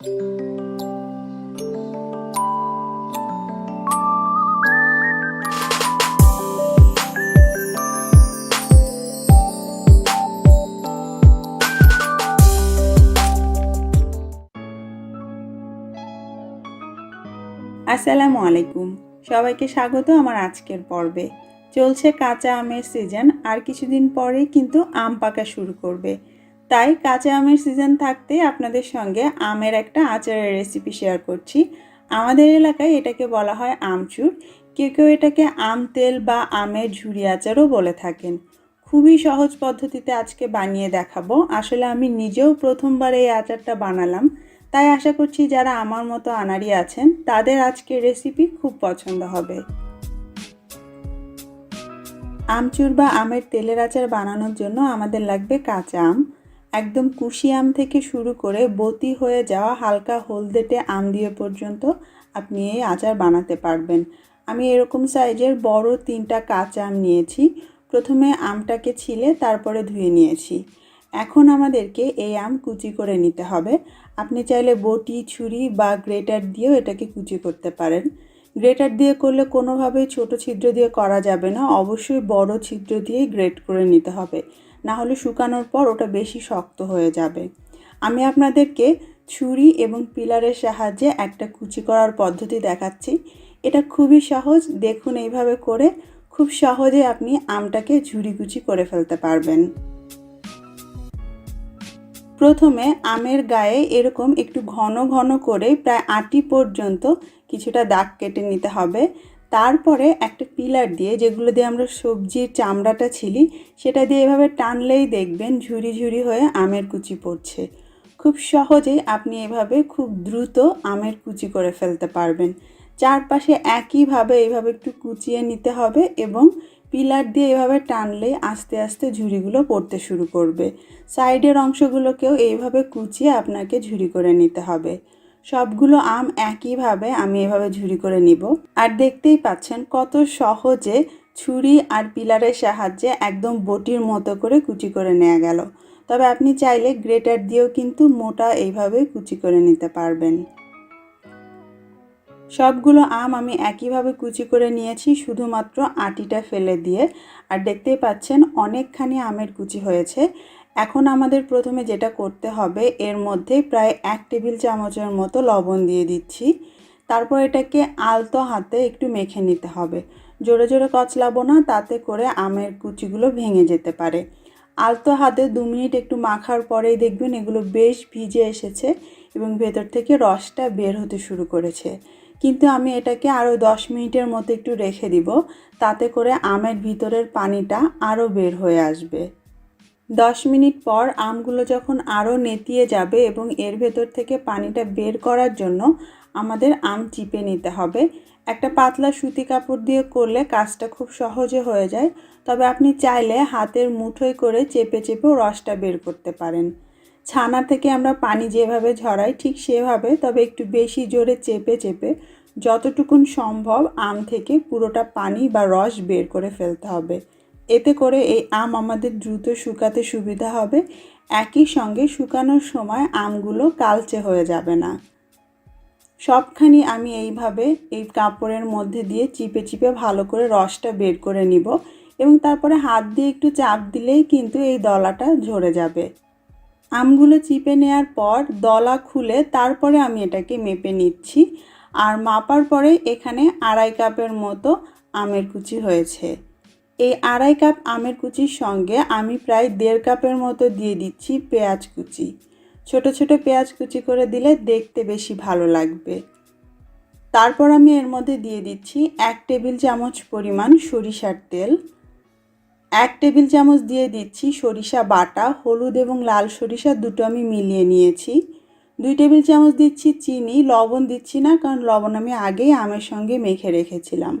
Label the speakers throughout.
Speaker 1: আসসালামু আলাইকুম। সবাইকে স্বাগত আমার আজকের পর্বে। চলছে কাঁচা আমের সিজন আর কিছুদিন পরে কিন্তু আম পাকা শুরু করবে। তাই কাঁচা আমের সিজন থাকতে আপনাদের সঙ্গে আমের একটা আচারের রেসিপি শেয়ার করছি। আমাদের এলাকায় এটাকে বলা হয় আমচুর। কেউ কেউ এটাকে আম তেল বা আমের ঝুরি আচারও বলে থাকেন। খুবই সহজ পদ্ধতিতে আজকে বানিয়ে দেখাবো। আসলে আমি নিজেও প্রথমবার এই আচারটা বানালাম। তাই আশা করছি যারা আমার মতো আনারি আছেন, তাদের আজকের রেসিপি খুব পছন্দ হবে। আমচুর বা আমের তেলের আচার বানানোর জন্য আমাদের লাগবে কাঁচা আম। একদম কুশি আম থেকে শুরু করে বতি হয়ে যাওয়া হালকা হলদেটে আম দিয়ে পর্যন্ত আপনি এই আচার বানাতে পারবেন। আমি এরকম সাইজের বড় তিনটা কাঁচা আম নিয়েছি। প্রথমে আমটাকে ছিলে তারপরে ধুয়ে নিয়েছি। এখন আমাদেরকে এই আম কুচি করে নিতে হবে। আপনি চাইলে বটি, ছুরি বা গ্রেটার দিয়েও এটাকে কুচি করতে পারেন। গ্রেটার দিয়ে করলে কোনোভাবেই ছোট ছিদ্র দিয়ে করা যাবে না। অবশ্যই বড় ছিদ্র দিয়েই গ্রেট করে নিতে হবে। না হলে শুকানোর পর ওটা বেশি শক্ত হয়ে যাবে। আমি আপনাদেরকে ছুরি এবং পিলারের সাহায্যে একটা কুচি করার পদ্ধতি দেখাচ্ছি। এটা খুবই সহজ, দেখুন এইভাবে করে খুব সহজে আপনি আমটাকে ঝুরি কুচি করে ফেলতে পারবেন। প্রথমে আমের গায়ে এরকম একটু ঘন ঘন করে প্রায় আটি পর্যন্ত কিছুটা দাগ কেটে নিতে হবে। তারপরে একটা পিলার দিয়ে যেগুলো দিয়ে আমরা সবজির চামড়াটা ছিলি, সেটা দিয়ে এভাবে টানলেই দেখবেন ঝুরি ঝুরি হয়ে আমের কুচি পড়ছে। খুব সহজেই আপনি এভাবে খুব দ্রুত আমের কুচি করে ফেলতে পারবেন। চারপাশে একইভাবে এইভাবে একটু কুচিয়ে নিতে হবে এবং পিলার দিয়ে এভাবে টানলে আস্তে আস্তে ঝুড়িগুলো পড়তে শুরু করবে। সাইডের অংশগুলোকেও এইভাবে কুচিয়ে আপনাকে ঝুড়ি করে নিতে হবে। সবগুলো আম একইভাবে আমি এভাবে ঝুড়ি করে নিব। আর দেখতেই পাচ্ছেন কত সহজে ছুরি আর পিলারের সাহায্যে একদম বটির মতো করে কুচি করে নেওয়া গেল। তবে আপনি চাইলে গ্রেটার দিয়েও কিন্তু মোটা এইভাবে কুচি করে নিতে পারবেন। সবগুলো আম আমি একইভাবে কুচি করে নিয়েছি, শুধুমাত্র আটিটা ফেলে দিয়ে। আর দেখতেই পাচ্ছেন অনেকখানি আমের কুচি হয়েছে। এখন আমাদের প্রথমে যেটা করতে হবে, এর মধ্যে প্রায় এক টেবিল চামচের মতো লবণ দিয়ে দিচ্ছি। তারপর এটাকে আলতো হাতে একটু মেখে নিতে হবে। জোরে জোরে কচলাবো না, তাতে করে আমের কুচিগুলো ভেঙে যেতে পারে। আলতো হাতে দু মিনিট একটু মাখার পরেই দেখবেন এগুলো বেশ ভিজে এসেছে এবং ভেতর থেকে রসটা বের হতে শুরু করেছে। কিন্তু আমি এটাকে আরও দশ মিনিটের মতো একটু রেখে দিব, তাতে করে আমের ভিতরের পানিটা আরও বের হয়ে আসবে। দশ মিনিট পর আমগুলো যখন আরও নেতিয়ে যাবে এবং এর ভেতর থেকে পানিটা বের করার জন্য আমাদের আম চিপে নিতে হবে। একটা পাতলা সুতি কাপড় দিয়ে করলে কাজটা খুব সহজে হয়ে যায়। তবে আপনি চাইলে হাতের মুঠোয় করে চেপে চেপেও রসটা বের করতে পারেন। ছানা থেকে আমরা পানি যেভাবে ঝরাই ঠিক সেভাবে, তবে একটু বেশি জোরে চেপে চেপে যতটুকুন সম্ভব আম থেকে পুরোটা পানি বা রস বের করে ফেলতে হবে। এতে করে এই আম আমাদের দ্রুত শুকাতে সুবিধা হবে। একই সঙ্গে শুকানোর সময় আমগুলো কালচে হয়ে যাবে না। সবখানি আমি এইভাবে এই কাপড়ের মধ্যে দিয়ে চিপে চিপে ভালো করে রসটা বের করে নিব এবং তারপরে হাত দিয়ে একটু চাপ দিলেই কিন্তু এই দলাটা ঝরে যাবে। আমগুলো চিপে নেওয়ার পর দলা খুলে তারপরে আমি এটাকে মেপে নিচ্ছি আর মাপার পরে এখানে আড়াই কাপের মতো আমের কুচি হয়েছে। এই আড়াই কাপ আমের কুচির সঙ্গে আমি প্রায় দেড় কাপের মতো দিয়ে দিচ্ছি পেঁয়াজ কুচি। ছোট ছোট পেঁয়াজ কুচি করে দিলে দেখতে বেশি ভালো লাগবে। তারপর আমি এর মধ্যে দিয়ে দিচ্ছি এক টেবিল চামচ পরিমাণ সরিষার তেল। এক টেবিল চামচ দিয়ে দিচ্ছি সরিষা বাটা, হলুদ এবং লাল সরিষা দুটো আমি মিলিয়ে নিয়েছি। দুই টেবিল চামচ দিচ্ছি চিনি, লবণ দিচ্ছি না কারণ লবণ আমি আগেই আমের সঙ্গে মেখে রেখেছিলাম।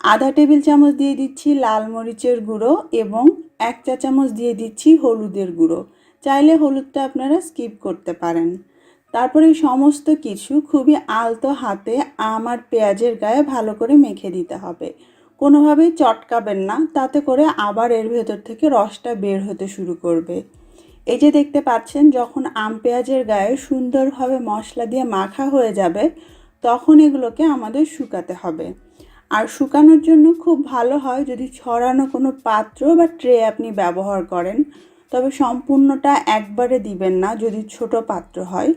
Speaker 1: আধা টেবিল চামচ দিয়ে দিচ্ছি লাল মরিচের গুঁড়ো এবং এক চা চামচ দিয়ে দিচ্ছি হলুদের গুঁড়ো। চাইলে হলুদটা আপনারা স্কিপ করতে পারেন। তারপরে সমস্ত কিছু খুবই আলতো হাতে আম আর পেঁয়াজের গায়ে ভালো করে মেখে দিতে হবে। কোনোভাবেই চটকাবেন না, তাতে করে আবার এর ভেতর থেকে রসটা বের হতে শুরু করবে। এই যে দেখতে পাচ্ছেন, যখন আম পেঁয়াজের গায়ে সুন্দরভাবে মশলা দিয়ে মাখা হয়ে যাবে, তখন এগুলোকে আমাদের শুকাতে হবে। আর শুকানোর জন্য খুব ভালো হয় যদি ছড়ানো কোনো পাত্র বা ট্রে আপনি ব্যবহার করেন। তবে সম্পূর্ণটা একবারে দিবেন না যদি ছোট পাত্র হয়।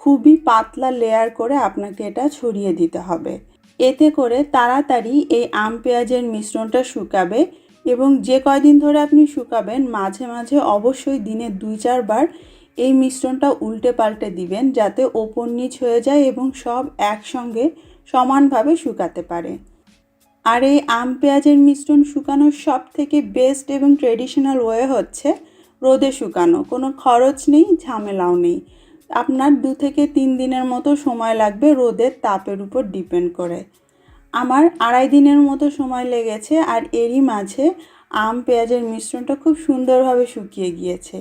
Speaker 1: খুবই পাতলা লেয়ার করে আপনাকে এটা ছড়িয়ে দিতে হবে। এতে করে তাড়াতাড়ি এই আম পেঁয়াজের মিশ্রণটা শুকাবে এবং যে কয়দিন ধরে আপনি শুকাবেন, মাঝে মাঝে অবশ্যই দিনে দুই চারবার এই মিশ্রণটা উল্টে পাল্টে দিবেন যাতে ওপর নিচ হয়ে যায় এবং সব একসঙ্গে সমানভাবে শুকাতে পারে। আর এই আম পেঁয়াজের মিশ্রণ শুকানোর সব থেকে বেস্ট এবং ট্রেডিশনাল ওয়ে হচ্ছে রোদে শুকানো। কোনো খরচ নেই, ঝামেলাও নেই। আপনার দু থেকে তিন দিনের মতো সময় লাগবে রোদের তাপের উপর ডিপেন্ড করে। আমার আড়াই দিনের মতো সময় লেগেছে আর এরই মাঝে আম পেঁয়াজের মিশ্রণটা খুব সুন্দরভাবে শুকিয়ে গিয়েছে।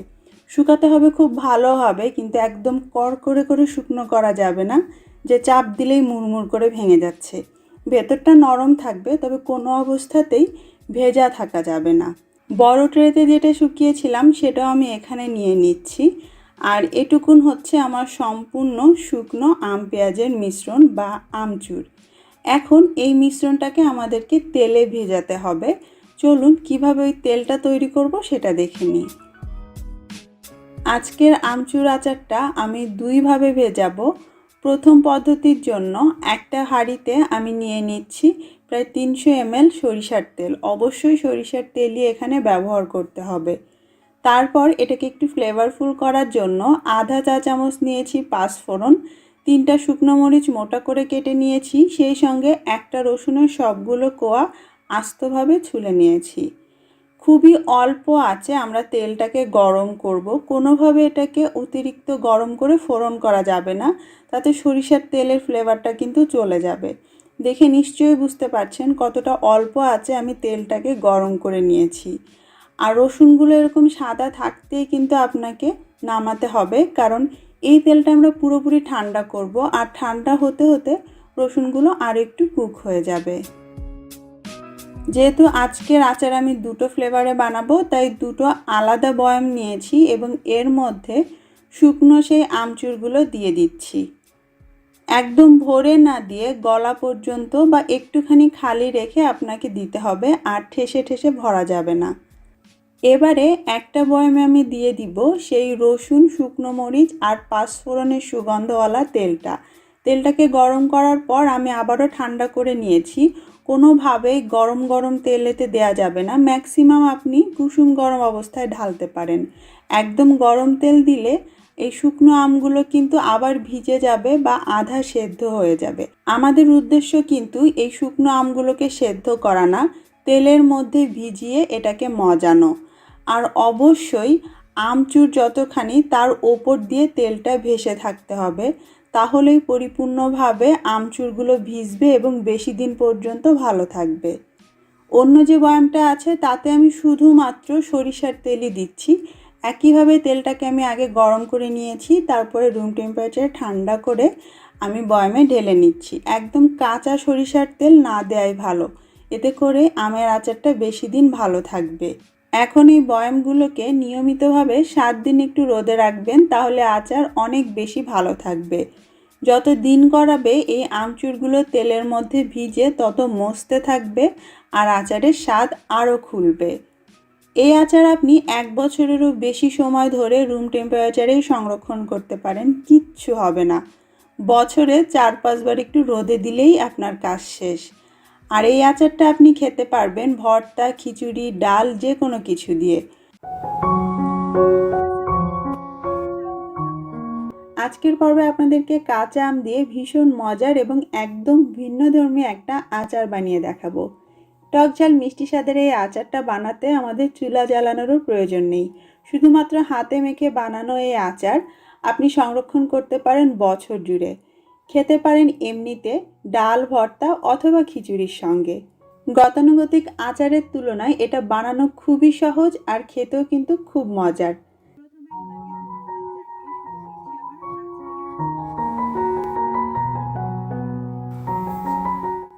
Speaker 1: শুকাতে হবে খুব ভালো হবে, কিন্তু একদম কর করে করে শুকনো করা যাবে না, যে চাপ দিলেই মুড়মুড় করে ভেঙে যাচ্ছে। ভেতরটা নরম থাকবে, তবে কোনো অবস্থাতেই ভেজা থাকা যাবে না। বড় ট্রেতে যেটা শুকিয়েছিলাম, সেটাও আমি এখানে নিয়ে নিচ্ছি। আর এটুকুন হচ্ছে আমার সম্পূর্ণ শুকনো আম পেঁয়াজের মিশ্রণ বা আমচুর। এখন এই মিশ্রণটাকে আমাদেরকে তেলে ভেজাতে হবে। চলুন কীভাবে ওই তেলটা তৈরি করব সেটা দেখে নিই। আজকের আমচুর আচারটা আমি দুইভাবে ভেজাবো। প্রথম পদ্ধতির জন্য একটা হাঁড়িতে আমি নিয়ে নিচ্ছি প্রায় তিনশো এমএল সরিষার তেল। অবশ্যই সরিষার তেলই এখানে ব্যবহার করতে হবে। তারপর এটাকে একটু ফ্লেভারফুল করার জন্য আধা চা চামচ নিয়েছি পাঁচফোড়ন, তিনটা শুকনো মরিচ মোটা করে কেটে নিয়েছি, সেই সঙ্গে একটা রসুনের সবগুলো কোয়া আস্তভাবে ছুলে নিয়েছি। খুবই অল্প আছে, আমরা তেলটাকে গরম করব। কোনোভাবে এটাকে অতিরিক্ত গরম করে ফোড়ন করা যাবে না, তাতে সরিষার তেলের ফ্লেভারটা কিন্তু চলে যাবে। দেখে নিশ্চয়ই বুঝতে পারছেন কতটা অল্প আছে আমি তেলটাকে গরম করে নিয়েছি। আর রসুনগুলো এরকম সাদা থাকতেই কিন্তু আপনাকে নামাতে হবে, কারণ এই তেলটা আমরা পুরোপুরি ঠান্ডা করব, আর ঠান্ডা হতে হতে রসুনগুলো আর একটু কুক হয়ে যাবে। যেহেতু আজকের আচার আমি দুটো ফ্লেভারে বানাবো, তাই দুটো আলাদা বয়াম নিয়েছি এবং এর মধ্যে শুকনো সেই আমচুরগুলো দিয়ে দিচ্ছি। একদম ভরে না দিয়ে গলা পর্যন্ত বা একটুখানি খালি রেখে আপনাকে দিতে হবে, আর ঠেসে ঠেসে ভরা যাবে না। এবারে একটা বয়ামে আমি দিয়ে দিব সেই রসুন, শুকনো মরিচ আর পাঁচফোড়নের সুগন্ধওয়ালা তেলটা। তেলটাকে গরম করার পর আমি আবারও ঠান্ডা করে নিয়েছি। কোনোভাবেই গরম গরম তেলেতে দেয়া যাবে না। ম্যাক্সিমাম আপনি কুসুম গরম অবস্থায় ঢালতে পারেন। একদম গরম তেল দিলে এই শুকনো আমগুলো কিন্তু আবার ভিজে যাবে বা আধা সেদ্ধ হয়ে যাবে। আমাদের উদ্দেশ্য কিন্তু এই শুকনো আমগুলোকে সেদ্ধ করা না, তেলের মধ্যে ভিজিয়ে এটাকে মজানো। আর অবশ্যই আমচুর যতখানি তার ওপর দিয়ে তেলটা ভেসে থাকতে হবে। তাহলেই পরিপূর্ণভাবে আমচুরগুলো ভিজবে এবং বেশি দিন পর্যন্ত ভালো থাকবে। অন্য যে বয়ামটা আছে, তাতে আমি শুধুমাত্র সরিষার তেলই দিচ্ছি। একইভাবে তেলটাকে আমি আগে গরম করে নিয়েছি, তারপরে রুম টেম্পারেচারে ঠান্ডা করে আমি বয়ামে ঢেলে নিচ্ছি। একদম কাঁচা সরিষার তেল না দেওয়াই ভালো। এতে করে আমের আচারটা বেশি দিন ভালো থাকবে। এখন এই বয়ামগুলোকে নিয়মিতভাবে সাত দিন একটু রোদে রাখবেন, তাহলে আচার অনেক বেশি ভালো থাকবে। যত দিন করাবে এই আমচুরগুলো তেলের মধ্যে ভিজে তত মস্তে থাকবে আর আচারের স্বাদ আরও খুলবে। এই আচার আপনি এক বছরেরও বেশি সময় ধরে রুম টেম্পারেচারেই সংরক্ষণ করতে পারেন, কিচ্ছু হবে না। বছরে চার পাঁচবার একটু রোদে দিলেই আপনার কাজ শেষ। আর এই আচারটা আপনি খেতে পারবেন, ভর্তা, খিচুড়ি, ডাল যে কোনো কিছু দিয়ে। আজকের পর্বে আপনাদেরকে কাঁচা আম দিয়ে ভীষণ মজার এবং একদম ভিন্ন ধর্মী একটা আচার বানিয়ে দেখাবো। টক ঝাল মিষ্টি স্বাদের এই আচারটা বানাতে আমাদের চুলা জ্বালানোরও প্রয়োজন নেই। শুধুমাত্র হাতে মেখে বানানো এই আচার আপনি সংরক্ষণ করতে পারেন বছর জুড়ে। খেতে পারেন এমনিতে ডাল, ভর্তা অথবা খিচুড়ির সঙ্গে। গতানুগতিক আচারের তুলনায় এটা বানানো খুবই সহজ আর খেতেও কিন্তু খুব মজার।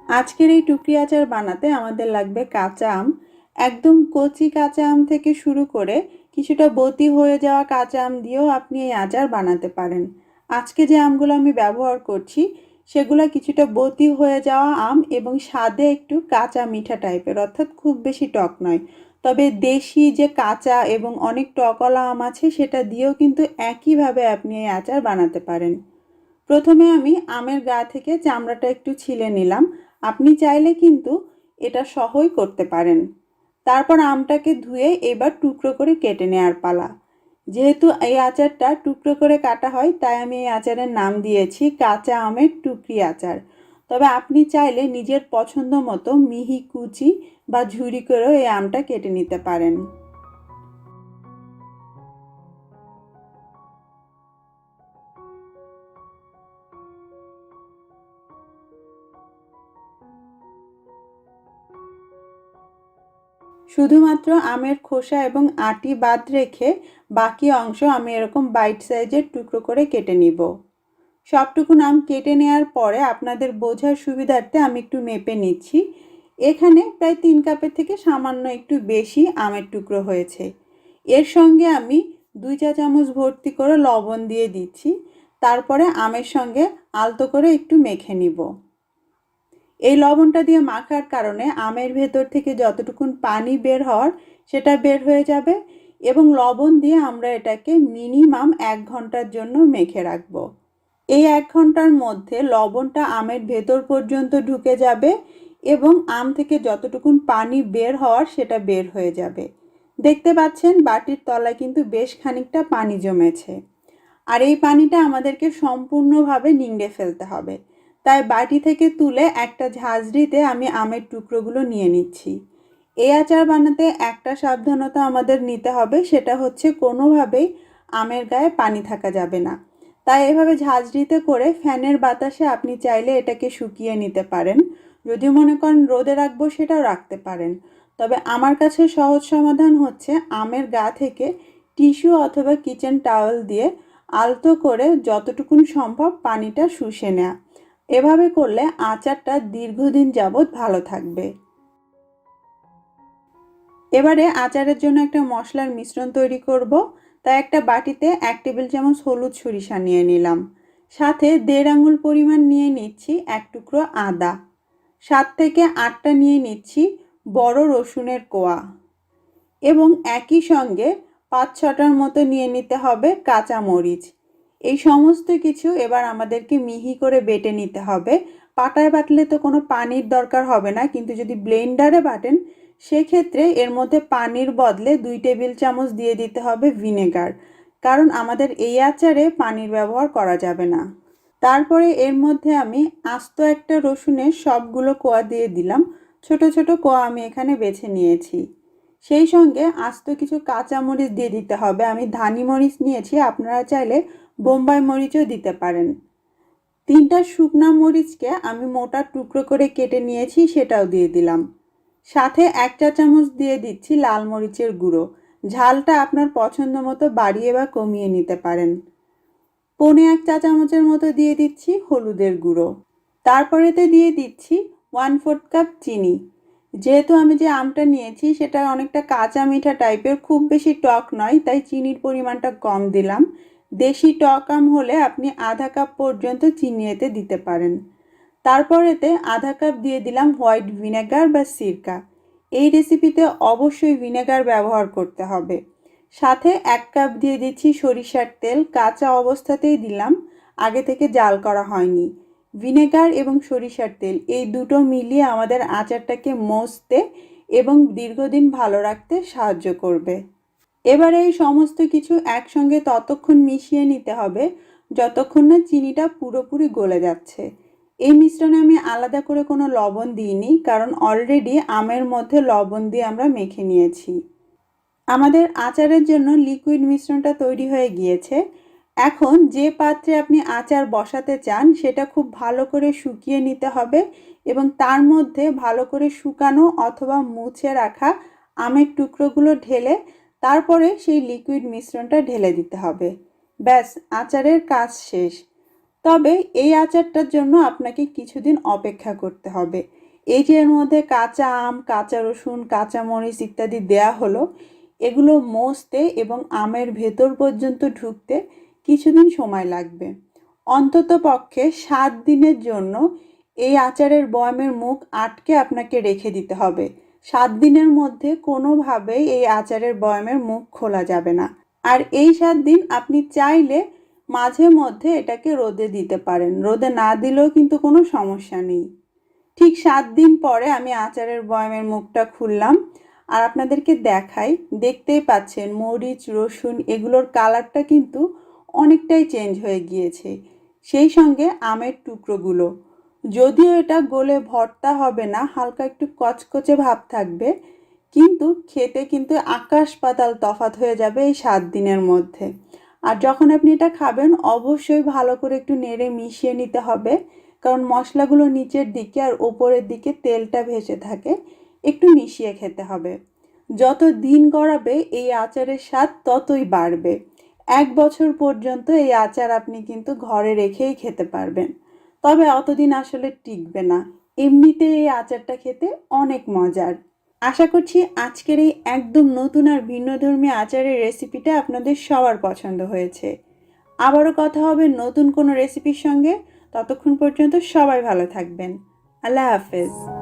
Speaker 1: আজকের এই টুকরি আচার বানাতে আমাদের লাগবে কাঁচা আম। একদম কচি কাঁচা আম থেকে শুরু করে কিছুটা বতি হয়ে যাওয়া কাঁচা আম দিয়েও আপনি এই আচার বানাতে পারেন। আজকে যে আমগুলো আমি ব্যবহার করছি, সেগুলো কিছুটা বতি হয়ে যাওয়া আম এবং স্বাদে একটু কাঁচা মিঠা টাইপের, অর্থাৎ খুব বেশি টক নয়। তবে দেশি যে কাঁচা এবং অনেক টকলা আম আছে, সেটা দিয়েও কিন্তু একইভাবে আপনি এই আচার বানাতে পারেন। প্রথমে আমি আমের গা থেকে চামড়াটা একটু ছিলে নিলাম। আপনি চাইলে কিন্তু এটা সহই করতে পারেন। তারপর আমটাকে ধুয়ে এবার টুকরো করে কেটে নেওয়ার পালা। যেহেতু এই আচারটা টুকরো করে কাটা হয়, তাই আমি এই আচারের নাম দিয়েছি কাঁচা আমের টুকরি আচার। তবে আপনি চাইলে নিজের পছন্দ মতো মিহি কুচি বা ঝুরি করেও এই আমটা কেটে নিতে পারেন। শুধুমাত্র আমের খোসা এবং আটি বাদ রেখে বাকি অংশ আমি এরকম বাইট সাইজের টুকরো করে কেটে নিব। সবটুকু আম কেটে নেওয়ার পরে আপনাদের বোঝার সুবিধার্থে আমি একটু মেপে নিচ্ছি। এখানে প্রায় তিন কাপের থেকে সামান্য একটু বেশি আমের টুকরো হয়েছে। এর সঙ্গে আমি দুই চা চামচ ভর্তি করে লবণ দিয়ে দিচ্ছি। তারপরে আমের সঙ্গে আলতো করে একটু মেখে নিব। এই লবণটা দিয়ে মাখার কারণে আমের ভেতর থেকে যতটুকুন পানি বের হওয়ার, সেটা বের হয়ে যাবে এবং লবণ দিয়ে আমরা এটাকে মিনিমাম এক ঘণ্টার জন্য মেখে রাখব। এই এক ঘণ্টার মধ্যে লবণটা আমের ভেতর পর্যন্ত ঢুকে যাবে এবং আম থেকে যতটুকুন পানি বের হওয়ার, সেটা বের হয়ে যাবে। দেখতে পাচ্ছেন বাটির তলায় কিন্তু বেশ খানিকটা পানি জমেছে। আর এই পানিটা আমাদেরকে সম্পূর্ণভাবে নিংড়ে ফেলতে হবে। তাই বাটি থেকে তুলে একটা ঝাঁঝরিতে আমি আমের টুকরোগুলো নিয়ে নিচ্ছি। এই আচার বানাতে একটা সাবধানতা আমাদের নিতে হবে, সেটা হচ্ছে কোনোভাবেই আমের গায়ে পানি থাকা যাবে না। তাই এভাবে ঝাঁঝরিতে করে ফ্যানের বাতাসে আপনি চাইলে এটাকে শুকিয়ে নিতে পারেন। যদি মনে করেন রোদে রাখব, সেটাও রাখতে পারেন। তবে আমার কাছে সহজ সমাধান হচ্ছে আমের গা থেকে টিস্যু অথবা কিচেন টাওয়েল দিয়ে আলতো করে যতটুকুন সম্ভব পানিটা শুষে নেওয়া এভাবে করলে আচারটা দীর্ঘদিন যাবৎ ভালো থাকবে। এবারে আচারের জন্য একটা মশলার মিশ্রণ তৈরি করব। তাই একটা বাটিতে এক টেবিল চামচ হলুদ সরিষা নিয়ে নিলাম। সাথে দেড় আঙুল পরিমাণ নিয়ে নিচ্ছি এক টুকরো আদা। সাত থেকে আটটা নিয়ে নিচ্ছি বড় রসুনের কোয়া। এবং একই সঙ্গে পাঁচ ছটার মতো নিয়ে নিতে হবে কাঁচা মরিচ এই সমস্ত কিছু এবার আমাদেরকে মিহি করে বেটে নিতে হবে। পাটায় বাটলে তো কোনো পানির দরকার হবে না, কিন্তু যদি ব্লেন্ডারে বাটেন, সেক্ষেত্রে এর মধ্যে পানির বদলে দুই টেবিল চামচ দিয়ে দিতে হবে ভিনেগার, কারণ আমাদের এই আচারে পানির ব্যবহার করা যাবে না। তারপরে এর মধ্যে আমি আস্ত একটা রসুনের সবগুলো কোয়া দিয়ে দিলাম, ছোট ছোট কোয়া আমি এখানে বেছে নিয়েছি। সেই সঙ্গে আস্ত কিছু কাঁচামরিচ দিয়ে দিতে হবে। আমি ধানি মরিচ নিয়েছি, আপনারা চাইলে বোম্বাই মরিচও দিতে পারেন। তিনটা শুকনা মরিচকে আমি মোটা টুকরো করে কেটে নিয়েছি, সেটাও দিয়ে দিলাম। সাথে এক চা চামচ দিয়ে দিচ্ছি লাল মরিচের গুঁড়ো। ঝালটা আপনার পছন্দ মতো বাড়িয়ে বা কমিয়ে নিতে পারেন। পনে এক চা চামচের মতো দিয়ে দিচ্ছি হলুদের গুঁড়ো। তারপরেতে দিয়ে দিচ্ছি ওয়ান ফোর্থ কাপ চিনি। যেহেতু আমি যে আমটা নিয়েছি, সেটা অনেকটা কাঁচা মিঠা টাইপের খুব বেশি টক নয়, তাই চিনির পরিমাণটা কম দিলাম। দেশি টক আম হলে আপনি আধা কাপ পর্যন্ত চিনি এতে দিতে পারেন। তারপর এতে আধা কাপ দিয়ে দিলাম হোয়াইট ভিনেগার বা সিরকা। এই রেসিপিতে অবশ্যই ভিনেগার ব্যবহার করতে হবে। সাথে এক কাপ দিয়ে দিচ্ছি সরিষার তেল, কাঁচা অবস্থাতেই দিলাম, আগে থেকে জাল করা হয়নি। ভিনেগার এবং সরিষার তেল, এই দুটো মিলিয়ে আমাদের আচারটাকে মজতে এবং দীর্ঘদিন ভালো রাখতে সাহায্য করবে। এবারে এই সমস্ত কিছু একসঙ্গে ততক্ষণ মিশিয়ে নিতে হবে, যতক্ষণ না চিনিটা পুরোপুরি গলে যাচ্ছে। এই মিশ্রণে আমি আলাদা করে কোনো লবণ দিইনি, কারণ অলরেডি আমের মধ্যে লবণ দিয়ে আমরা মেখে নিয়েছি। আমাদের আচারের জন্য লিকুইড মিশ্রণটা তৈরি হয়ে গিয়েছে। এখন যে পাত্রে আপনি আচার বসাতে চান, সেটা খুব ভালো করে শুকিয়ে নিতে হবে এবং তার মধ্যে ভালো করে শুকানো অথবা মুছে রাখা আমের টুকরোগুলো ঢেলে তারপরে সেই লিকুইড মিশ্রণটা ঢেলে দিতে হবে। ব্যাস, আচারের কাজ শেষ। তবে এই আচারটার জন্য আপনাকে কিছুদিন অপেক্ষা করতে হবে। এর মধ্যে কাঁচা আম, কাঁচা রসুন, কাঁচা মরিচ ইত্যাদি দেয়া হলো, এগুলো মসতে এবং আমের ভেতর পর্যন্ত ঢুকতে কিছুদিন সময় লাগবে। অন্তত পক্ষে সাত দিনের জন্য এই আচারের বয়ামের মুখ আটকে আপনাকে রেখে দিতে হবে। সাত দিনের মধ্যে কোনোভাবেই এই আচারের বয়ামের মুখ খোলা যাবে না। আর এই সাত দিন আপনি চাইলে মাঝে মধ্যে এটাকে রোদে দিতে পারেন। রোদে না দিলেও কিন্তু কোনো সমস্যা নেই। ঠিক সাত দিন পরে আমি আচারের বয়ামের মুখটা খুললাম আর আপনাদেরকে দেখাই। দেখতেই পাচ্ছেন মরিচ, রসুন এগুলোর কালারটা কিন্তু অনেকটাই চেঞ্জ হয়ে গিয়েছে। সেই সঙ্গে আমের টুকরোগুলো। যদিও এটা গোলে ভর্তা হবে না, হালকা একটু কচকচে ভাব থাকবে, কিন্তু খেতে কিন্তু আকাশ পাতাল তফাত হয়ে যাবে এই সাত দিনের মধ্যে। আর যখন আপনি এটা খাবেন, অবশ্যই ভালো করে একটু নেড়ে মিশিয়ে নিতে হবে, কারণ মশলাগুলো নিচের দিকে আর ওপরের দিকে তেলটা ভেসে থাকে, একটু মিশিয়ে খেতে হবে। যত দিন গড়াবে, এই আচারের স্বাদ ততই বাড়বে। এক বছর পর্যন্ত এই আচার আপনি কিন্তু ঘরে রেখেই খেতে পারবেন। তবে অতদিন আসলে টিকবে না। এমনিতে এই আচারটা খেতে অনেক মজার। আশা করছি আজকের এই একদম নতুন আর ভিন্নধর্মী আচারের রেসিপিটা আপনাদের সবার পছন্দ হয়েছে। আবারও কথা হবে নতুন কোনো রেসিপির সঙ্গে। ততক্ষণ পর্যন্ত সবাই ভালো থাকবেন। আল্লাহ হাফেজ।